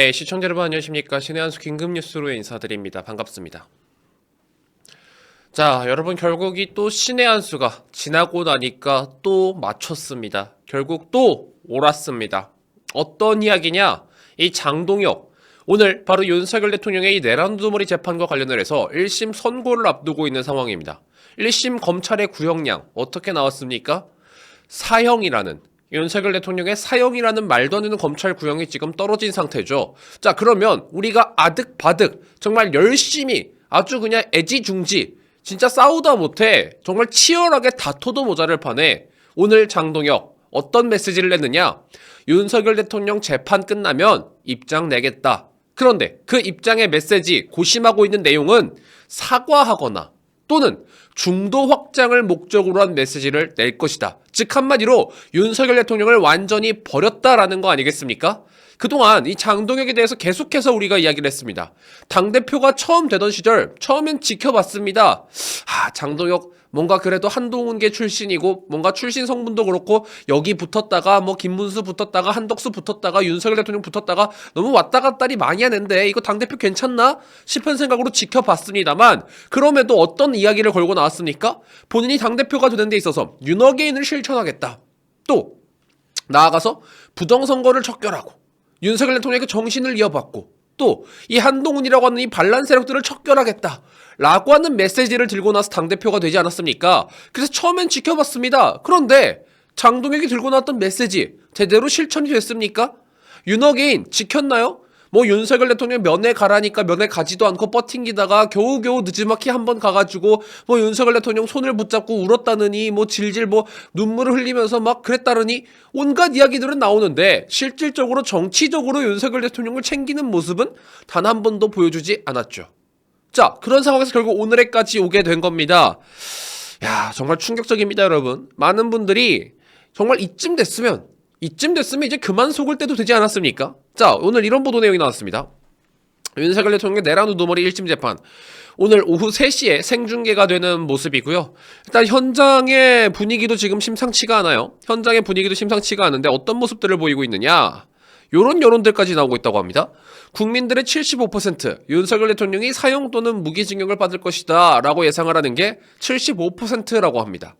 네, 시청자 여러분 안녕하십니까? 신의 한수 긴급 뉴스로 인사드립니다. 반갑습니다. 자, 여러분 결국 이 또 신의 한수가 지나고 나니까 또 맞췄습니다. 결국 또 옳았습니다. 어떤 이야기냐? 이 장동혁 오늘 바로 윤석열 대통령의 이 내란두머리 재판과 관련을 해서 1심 선고를 앞두고 있는 상황입니다. 1심 검찰의 구형량 어떻게 나왔습니까? 사형이라는 윤석열 대통령의 사형이라는 말도 안 되는 검찰 구형이 지금 떨어진 상태죠. 자, 그러면 우리가 아득바득 정말 열심히 아주 그냥 애지중지 진짜 싸우다 못해 정말 치열하게 다퉈도 모자를 판에 오늘 장동혁 어떤 메시지를 냈느냐? 윤석열 대통령 재판 끝나면 입장 내겠다. 그런데 그 입장의 메시지 고심하고 있는 내용은 사과하거나 또는 중도 확장을 목적으로 한 메시지를 낼 것이다. 즉 한마디로 윤석열 대통령을 완전히 버렸다라는 거 아니겠습니까? 그동안 이 장동혁에 대해서 계속해서 우리가 이야기를 했습니다. 당대표가 처음 되던 시절, 처음엔 지켜봤습니다. 아, 장동혁 뭔가 그래도 한동훈계 출신이고 뭔가 출신 성분도 그렇고 여기 붙었다가 뭐 김문수 붙었다가 한덕수 붙었다가 윤석열 대통령 붙었다가 너무 왔다 갔다리 많이 하는데 이거 당대표 괜찮나 싶은 생각으로 지켜봤습니다만 그럼에도 어떤 이야기를 걸고 나왔습니까? 본인이 당대표가 되는 데 있어서 윤어게인을 실천하겠다. 또 나아가서 부정선거를 척결하고 윤석열 대통령에게 정신을 이어받고 또 이 한동훈이라고 하는 이 반란 세력들을 척결하겠다. 라고 하는 메시지를 들고 나서 당대표가 되지 않았습니까? 그래서 처음엔 지켜봤습니다. 그런데 장동혁이 들고 나왔던 메시지 제대로 실천이 됐습니까? 윤어게인 지켰나요? 뭐 윤석열 대통령 면회 가라니까 면회 가지도 않고 뻗팅기다가 겨우겨우 늦지막히 한 번 가가지고 뭐 윤석열 대통령 손을 붙잡고 울었다느니 뭐 질질 뭐 눈물을 흘리면서 막 그랬다느니 온갖 이야기들은 나오는데 실질적으로 정치적으로 윤석열 대통령을 챙기는 모습은 단 한 번도 보여주지 않았죠. 자 그런 상황에서 결국 오늘에까지 오게 된 겁니다. 야 정말 충격적입니다 여러분. 많은 분들이 정말 이쯤 됐으면 이쯤 됐으면 이제 그만 속을 때도 되지 않았습니까? 자, 오늘 이런 보도 내용이 나왔습니다. 윤석열 대통령의 내란 우두머리 1심 재판. 오늘 오후 3시에 생중계가 되는 모습이고요. 일단 현장의 분위기도 지금 심상치가 않아요. 현장의 분위기도 심상치가 않은데 어떤 모습들을 보이고 있느냐? 요런 여론들까지 나오고 있다고 합니다. 국민들의 75% 윤석열 대통령이 사형 또는 무기징역을 받을 것이다 라고 예상을 하는 게 75%라고 합니다.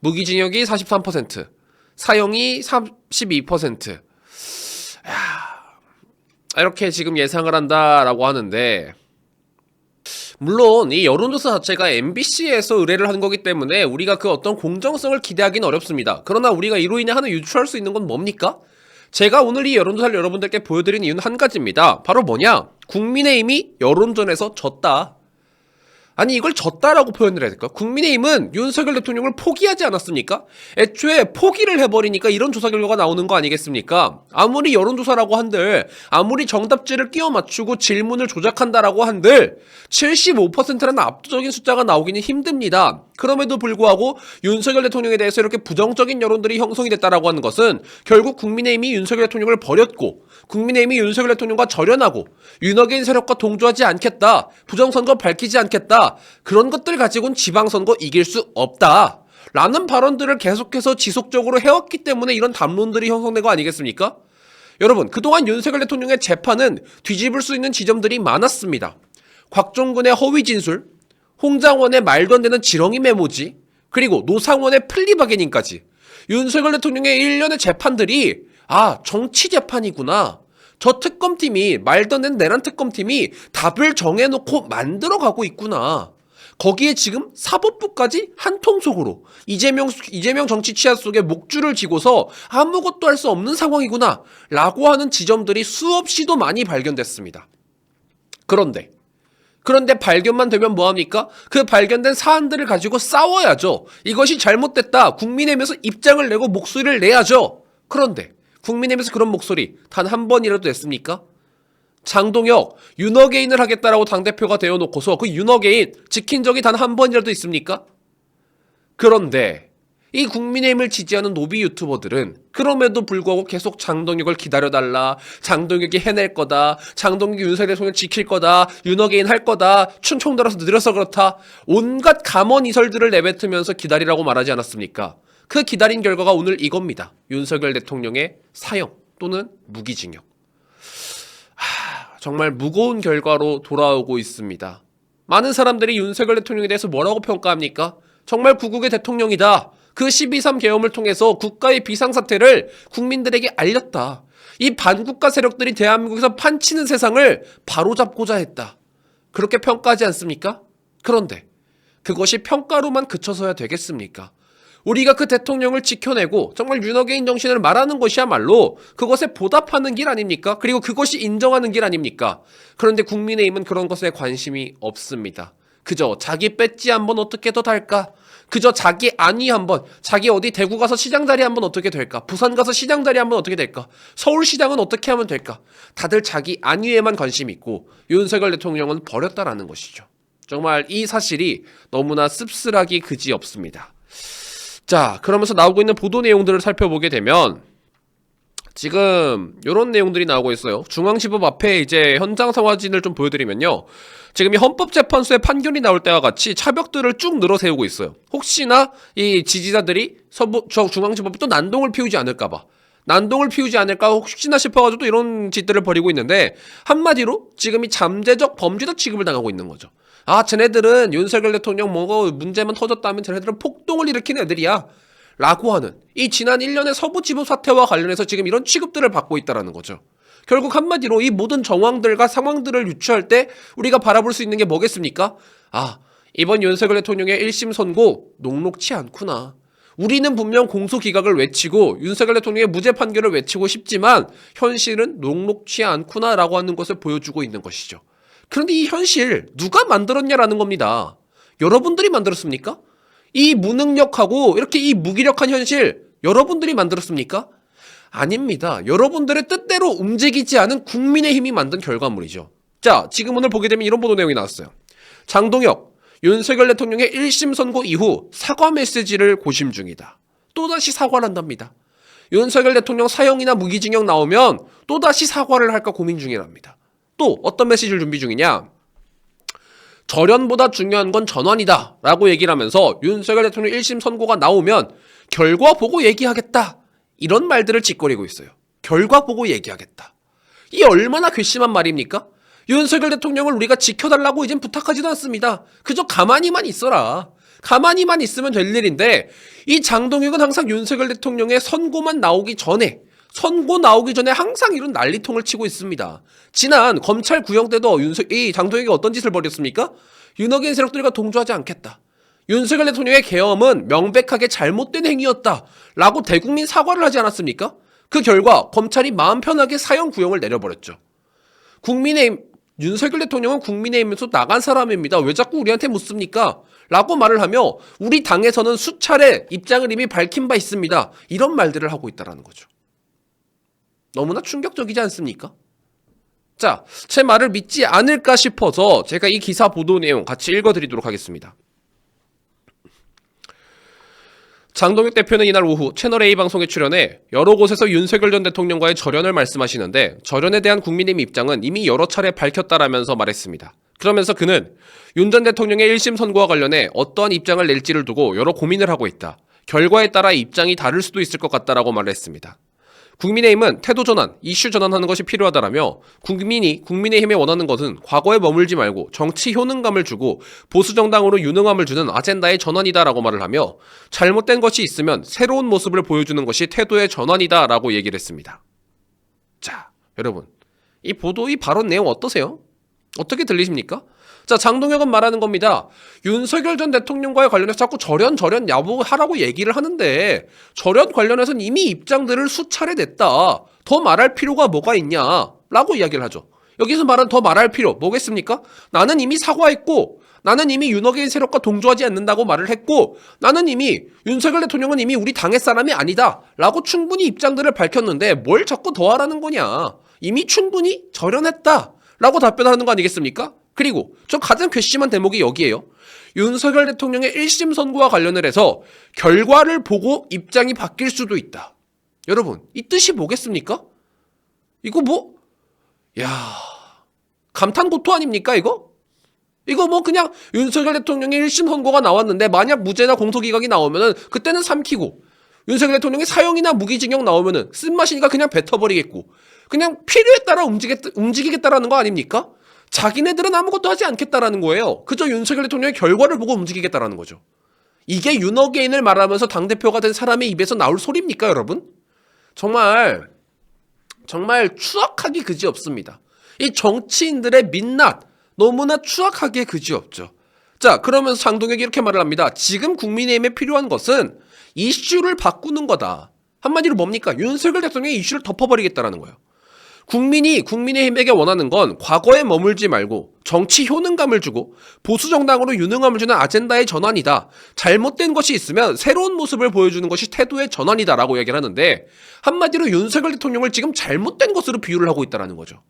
무기징역이 43%, 사형이 32%. 야, 이렇게 지금 예상을 한다라고 하는데 물론 이 여론조사 자체가 MBC에서 의뢰를 한 거기 때문에 우리가 그 어떤 공정성을 기대하기는 어렵습니다. 그러나 우리가 이로 인해 하나 유추할 수 있는 건 뭡니까? 제가 오늘 이 여론조사를 여러분들께 보여드린 이유는 한 가지입니다. 바로 뭐냐? 국민의힘이 여론전에서 졌다. 아니 이걸 졌다라고 표현을 해야 될까? 국민의힘은 윤석열 대통령을 포기하지 않았습니까? 애초에 포기를 해버리니까 이런 조사 결과가 나오는 거 아니겠습니까? 아무리 여론조사라고 한들 아무리 정답지를 끼워 맞추고 질문을 조작한다라고 한들 75%라는 압도적인 숫자가 나오기는 힘듭니다. 그럼에도 불구하고 윤석열 대통령에 대해서 이렇게 부정적인 여론들이 형성이 됐다라고 하는 것은 결국 국민의힘이 윤석열 대통령을 버렸고 국민의힘이 윤석열 대통령과 절연하고 윤석열 세력과 동조하지 않겠다. 부정선거 밝히지 않겠다. 그런 것들 가지고는 지방선거 이길 수 없다. 라는 발언들을 계속해서 지속적으로 해왔기 때문에 이런 담론들이 형성된 거 아니겠습니까? 여러분, 그동안 윤석열 대통령의 재판은 뒤집을 수 있는 지점들이 많았습니다. 곽종근의 허위 진술, 홍장원의 말도 안 되는 지렁이 메모지, 그리고 노상원의 플리바게닝까지 윤석열 대통령의 일련의 재판들이 아 정치 재판이구나. 저 특검팀이 말도 안 되는 내란 특검팀이 답을 정해놓고 만들어가고 있구나. 거기에 지금 사법부까지 한 통속으로 이재명 이재명 정치 치하 속에 목줄을 쥐고서 아무것도 할 수 없는 상황이구나라고 하는 지점들이 수없이도 많이 발견됐습니다. 그런데 그런데 발견만 되면 뭐합니까? 그 발견된 사안들을 가지고 싸워야죠. 이것이 잘못됐다. 국민의힘에서 입장을 내고 목소리를 내야죠. 그런데 국민의힘에서 그런 목소리 단 한 번이라도 냈습니까? 장동혁 윤어게인을 하겠다라고 당대표가 되어놓고서 그 윤어게인 지킨 적이 단 한 번이라도 있습니까? 그런데 이 국민의힘을 지지하는 노비 유튜버들은 그럼에도 불구하고 계속 장동혁을 기다려달라. 장동혁이 해낼 거다. 장동혁이 윤석열 대통령 지킬 거다. 윤어게인 할 거다. 춘총 들어서 느려서 그렇다. 온갖 감언 이설들을 내뱉으면서 기다리라고 말하지 않았습니까? 그 기다린 결과가 오늘 이겁니다. 윤석열 대통령의 사형 또는 무기징역. 하... 정말 무거운 결과로 돌아오고 있습니다. 많은 사람들이 윤석열 대통령에 대해서 뭐라고 평가합니까? 정말 구국의 대통령이다. 그 12.3 계엄을 통해서 국가의 비상사태를 국민들에게 알렸다. 이 반국가 세력들이 대한민국에서 판치는 세상을 바로잡고자 했다. 그렇게 평가하지 않습니까? 그런데 그것이 평가로만 그쳐서야 되겠습니까? 우리가 그 대통령을 지켜내고 정말 윤호개인 정신을 말하는 것이야말로 그것에 보답하는 길 아닙니까? 그리고 그것이 인정하는 길 아닙니까? 그런데 국민의힘은 그런 것에 관심이 없습니다. 그저 자기 배지 한번 어떻게 더 달까? 그저 자기 안위 한번, 자기 어디 대구 가서 시장 자리 한번 어떻게 될까? 부산 가서 시장 자리 한번 어떻게 될까? 서울 시장은 어떻게 하면 될까? 다들 자기 안위에만 관심이 있고 윤석열 대통령은 버렸다라는 것이죠. 정말 이 사실이 너무나 씁쓸하기 그지 없습니다. 자, 그러면서 나오고 있는 보도 내용들을 살펴보게 되면 지금 이런 내용들이 나오고 있어요. 중앙지법 앞에 이제 현장 상황진을 좀 보여드리면요. 지금 이 헌법재판소의 판결이 나올 때와 같이 차벽들을 쭉 늘어세우고 있어요. 혹시나 이 지지자들이 서부 저 중앙지법이 또 난동을 피우지 않을까봐. 난동을 피우지 않을까 혹시나 싶어가지고 또 이런 짓들을 벌이고 있는데 한마디로 지금 이 잠재적 범죄자 취급을 당하고 있는 거죠. 아, 쟤네들은 윤석열 대통령 뭐가 문제만 터졌다면 쟤네들은 폭동을 일으킨 애들이야. 라고 하는 이 지난 1년의 서부지법 사태와 관련해서 지금 이런 취급들을 받고 있다라는 거죠. 결국 한마디로 이 모든 정황들과 상황들을 유추할 때 우리가 바라볼 수 있는 게 뭐겠습니까? 아, 이번 윤석열 대통령의 1심 선고 녹록치 않구나. 우리는 분명 공소 기각을 외치고 윤석열 대통령의 무죄 판결을 외치고 싶지만 현실은 녹록치 않구나라고 하는 것을 보여주고 있는 것이죠. 그런데 이 현실 누가 만들었냐라는 겁니다. 여러분들이 만들었습니까? 이 무능력하고 이렇게 이 무기력한 현실 여러분들이 만들었습니까? 아닙니다. 여러분들의 뜻대로 움직이지 않은 국민의 힘이 만든 결과물이죠. 자, 지금 오늘 보게 되면 이런 보도 내용이 나왔어요. 장동혁, 윤석열 대통령의 1심 선고 이후 사과 메시지를 고심 중이다. 또다시 사과를 한답니다. 윤석열 대통령 사형이나 무기징역 나오면 또다시 사과를 할까 고민 중이랍니다. 또 어떤 메시지를 준비 중이냐? 절연보다 중요한 건 전환이다. 라고 얘기를 하면서 윤석열 대통령 1심 선고가 나오면 결과 보고 얘기하겠다. 이런 말들을 짓거리고 있어요. 결과 보고 얘기하겠다. 이 얼마나 괘씸한 말입니까? 윤석열 대통령을 우리가 지켜달라고 이젠 부탁하지도 않습니다. 그저 가만히만 있어라. 가만히만 있으면 될 일인데 이 장동혁은 항상 윤석열 대통령의 선고만 나오기 전에 선고 나오기 전에 항상 이런 난리통을 치고 있습니다. 지난 검찰 구형 때도 윤석, 이 장동혁이 어떤 짓을 벌였습니까? 윤석열 세력들과 동조하지 않겠다. 윤석열 대통령의 계엄은 명백하게 잘못된 행위였다. 라고 대국민 사과를 하지 않았습니까? 그 결과 검찰이 마음 편하게 사형 구형을 내려버렸죠. 국민의힘, 윤석열 대통령은 국민의힘에서 나간 사람입니다. 왜 자꾸 우리한테 묻습니까? 라고 말을 하며 우리 당에서는 수차례 입장을 이미 밝힌 바 있습니다. 이런 말들을 하고 있다라는 거죠. 너무나 충격적이지 않습니까? 자, 제 말을 믿지 않을까 싶어서 제가 이 기사 보도 내용 같이 읽어드리도록 하겠습니다. 장동혁 대표는 이날 오후 채널A 방송에 출연해 여러 곳에서 윤석열 전 대통령과의 절연을 말씀하시는데 절연에 대한 국민의힘 입장은 이미 여러 차례 밝혔다라면서 말했습니다. 그러면서 그는 윤 전 대통령의 1심 선고와 관련해 어떠한 입장을 낼지를 두고 여러 고민을 하고 있다. 결과에 따라 입장이 다를 수도 있을 것 같다라고 말했습니다. 국민의힘은 태도 전환, 이슈 전환하는 것이 필요하다라며 국민이 국민의힘에 원하는 것은 과거에 머물지 말고 정치 효능감을 주고 보수 정당으로 유능함을 주는 아젠다의 전환이다라고 말을 하며 잘못된 것이 있으면 새로운 모습을 보여주는 것이 태도의 전환이다라고 얘기를 했습니다. 자, 여러분. 이 보도 이 발언 내용 어떠세요? 어떻게 들리십니까? 자, 장동혁은 말하는 겁니다. 윤석열 전 대통령과의 관련해서 자꾸 절연, 절연 야부하라고 얘기를 하는데, 절연 관련해서는 이미 입장들을 수차례 냈다. 더 말할 필요가 뭐가 있냐? 라고 이야기를 하죠. 여기서 말한 더 말할 필요, 뭐겠습니까? 나는 이미 사과했고, 나는 이미 윤호개인 세력과 동조하지 않는다고 말을 했고, 나는 이미 윤석열 대통령은 이미 우리 당의 사람이 아니다. 라고 충분히 입장들을 밝혔는데, 뭘 자꾸 더 하라는 거냐? 이미 충분히 절연했다. 라고 답변하는 거 아니겠습니까? 그리고 저 가장 괘씸한 대목이 여기에요. 윤석열 대통령의 1심 선고와 관련을 해서 결과를 보고 입장이 바뀔 수도 있다. 여러분, 이 뜻이 뭐겠습니까? 이거 뭐, 야 감탄고토 아닙니까, 이거? 이거 뭐 그냥 윤석열 대통령의 1심 선고가 나왔는데 만약 무죄나 공소기각이 나오면은 그때는 삼키고 윤석열 대통령이 사형이나 무기징역 나오면은 쓴맛이니까 그냥 뱉어버리겠고 그냥 필요에 따라 움직이겠, 움직이겠다라는 거 아닙니까? 자기네들은 아무것도 하지 않겠다라는 거예요. 그저 윤석열 대통령의 결과를 보고 움직이겠다라는 거죠. 이게 윤어게인을 말하면서 당대표가 된 사람의 입에서 나올 소리입니까, 여러분? 정말, 정말 추악하기 그지 없습니다. 이 정치인들의 민낯, 너무나 추악하게 그지 없죠. 자, 그러면서 장동혁이 이렇게 말을 합니다. 지금 국민의힘에 필요한 것은 이슈를 바꾸는 거다. 한마디로 뭡니까? 윤석열 대통령이 이슈를 덮어버리겠다라는 거예요. 국민이 국민의힘에게 원하는 건 과거에 머물지 말고 정치 효능감을 주고 보수 정당으로 유능함을 주는 아젠다의 전환이다. 잘못된 것이 있으면 새로운 모습을 보여주는 것이 태도의 전환이다라고 얘기를 하는데 한마디로 윤석열 대통령을 지금 잘못된 것으로 비유를 하고 있다라는 거죠.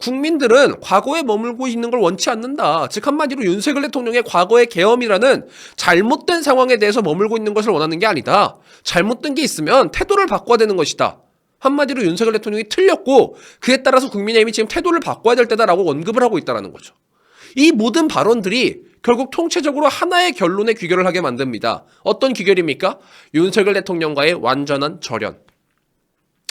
국민들은 과거에 머물고 있는 걸 원치 않는다. 즉 한마디로 윤석열 대통령의 과거의 계엄이라는 잘못된 상황에 대해서 머물고 있는 것을 원하는 게 아니다. 잘못된 게 있으면 태도를 바꿔야 되는 것이다. 한마디로 윤석열 대통령이 틀렸고 그에 따라서 국민의힘이 지금 태도를 바꿔야 될 때다라고 언급을 하고 있다는 거죠. 이 모든 발언들이 결국 통체적으로 하나의 결론의 귀결을 하게 만듭니다. 어떤 귀결입니까? 윤석열 대통령과의 완전한 절연.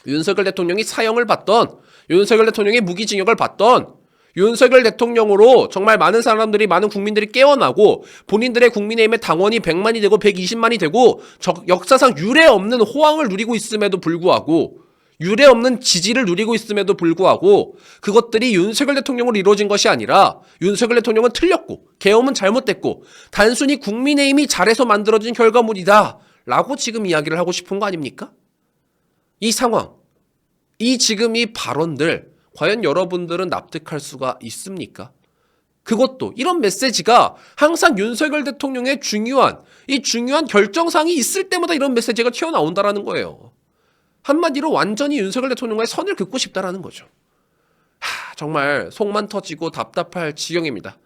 윤석열 대통령이 사형을 받던 윤석열 대통령이 무기징역을 받던 윤석열 대통령으로 정말 많은 사람들이 많은 국민들이 깨어나고 본인들의 국민의힘의 당원이 100만이 되고 120만이 되고 적- 역사상 유례 없는 호황을 누리고 있음에도 불구하고 유례 없는 지지를 누리고 있음에도 불구하고 그것들이 윤석열 대통령으로 이루어진 것이 아니라 윤석열 대통령은 틀렸고 계엄은 잘못됐고 단순히 국민의힘이 잘해서 만들어진 결과물이다 라고 지금 이야기를 하고 싶은 거 아닙니까? 이 상황 이 지금 이 발언들 과연 여러분들은 납득할 수가 있습니까? 그것도 이런 메시지가 항상 윤석열 대통령의 중요한 이 중요한 결정상이 있을 때마다 이런 메시지가 튀어나온다라는 거예요. 한마디로 완전히 윤석열 대통령과의 선을 긋고 싶다라는 거죠. 하, 정말 속만 터지고 답답할 지경입니다.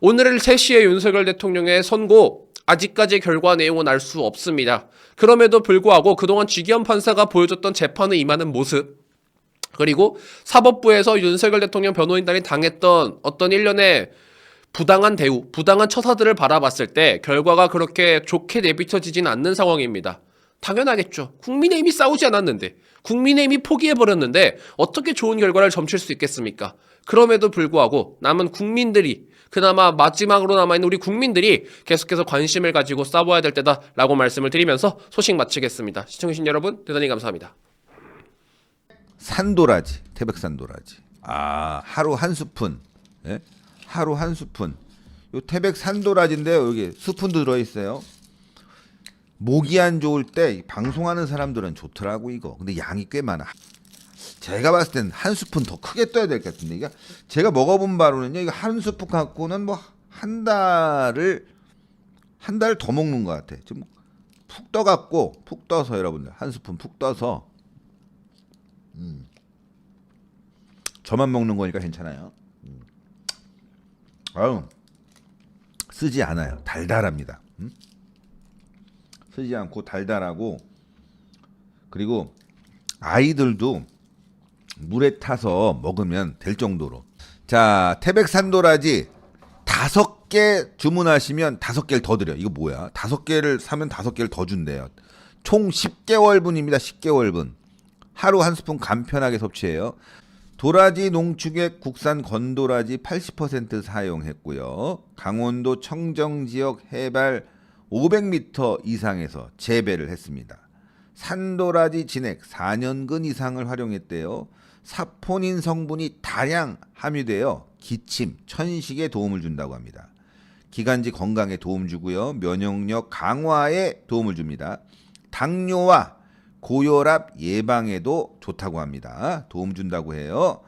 오늘 3시에 윤석열 대통령의 선고 아직까지 결과 내용은 알 수 없습니다. 그럼에도 불구하고 그동안 지기현 판사가 보여줬던 재판을 임하는 모습 그리고 사법부에서 윤석열 대통령 변호인단이 당했던 어떤 일련의 부당한 대우, 부당한 처사들을 바라봤을 때 결과가 그렇게 좋게 내비쳐지진 않는 상황입니다. 당연하겠죠. 국민의힘이 싸우지 않았는데, 국민의힘이 포기해버렸는데 어떻게 좋은 결과를 점칠 수 있겠습니까? 그럼에도 불구하고 남은 국민들이 그나마 마지막으로 남아있는 우리 국민들이 계속해서 관심을 가지고 싸워야 될 때다라고 말씀을 드리면서 소식 마치겠습니다. 시청해주신 여러분 대단히 감사합니다. 산도라지, 태백산도라지. 아, 하루 한 스푼. 예? 하루 한 스푼. 요 태백산도라지인데요. 여기 스푼도 들어 있어요. 목이 안 좋을 때이 방송하는 사람들은 좋더라고 이거. 근데 양이 꽤 많아. 제가 봤을 땐 한 스푼 더 크게 떠야 될 것 같은데 이게 제가 먹어본 바로는요. 이거 한 스푼 갖고는 뭐 한 달을 한 달 더 먹는 것 같아. 좀 푹 떠갖고 푹 떠서 여러분들 한 스푼 푹 떠서 저만 먹는 거니까 괜찮아요. 음. 아유 쓰지 않아요. 달달합니다. 음? 쓰지 않고 달달하고 그리고 아이들도 물에 타서 먹으면 될 정도로. 자 태백산도라지 다섯 개 주문하시면 다섯 개를 더 드려. 이거 뭐야? 다섯 개를 사면 다섯 개를 더 준대요. 총 10개월분입니다. 10개월분. 하루 한 스푼 간편하게 섭취해요. 도라지 농축액 국산 건도라지 80% 사용했고요. 강원도 청정 지역 해발 500m 이상에서 재배를 했습니다. 산도라지 진액 4년근 이상을 활용했대요. 사포닌 성분이 다량 함유되어 기침, 천식에 도움을 준다고 합니다. 기관지 건강에 도움 주고요. 면역력 강화에 도움을 줍니다. 당뇨와 고혈압 예방에도 좋다고 합니다. 도움 준다고 해요.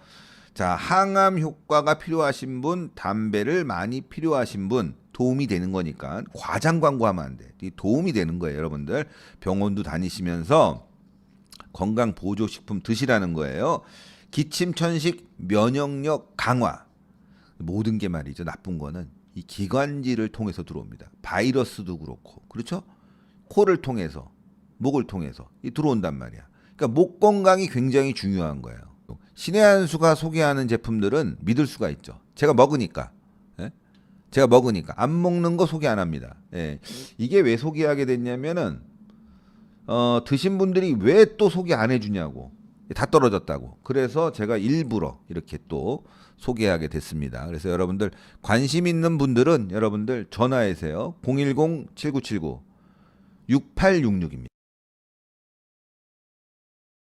자, 항암 효과가 필요하신 분, 담배를 많이 필요하신 분 도움이 되는 거니까 과장 광고하면 안 돼. 이 도움이 되는 거예요, 여러분들. 병원도 다니시면서 건강 보조 식품 드시라는 거예요. 기침 천식 면역력 강화. 모든 게 말이죠. 나쁜 거는 이 기관지를 통해서 들어옵니다. 바이러스도 그렇고. 그렇죠? 코를 통해서 목을 통해서 이 들어온단 말이야. 그러니까 목 건강이 굉장히 중요한 거예요. 신의 한수가 소개하는 제품들은 믿을 수가 있죠. 제가 먹으니까. 예? 제가 먹으니까 안 먹는 거 소개 안 합니다. 예. 이게 왜 소개하게 됐냐면은 어, 드신 분들이 왜 또 소개 안 해주냐고 다 떨어졌다고 그래서 제가 일부러 이렇게 또 소개하게 됐습니다. 그래서 여러분들 관심 있는 분들은 여러분들 전화하세요. 010-7979 6866입니다.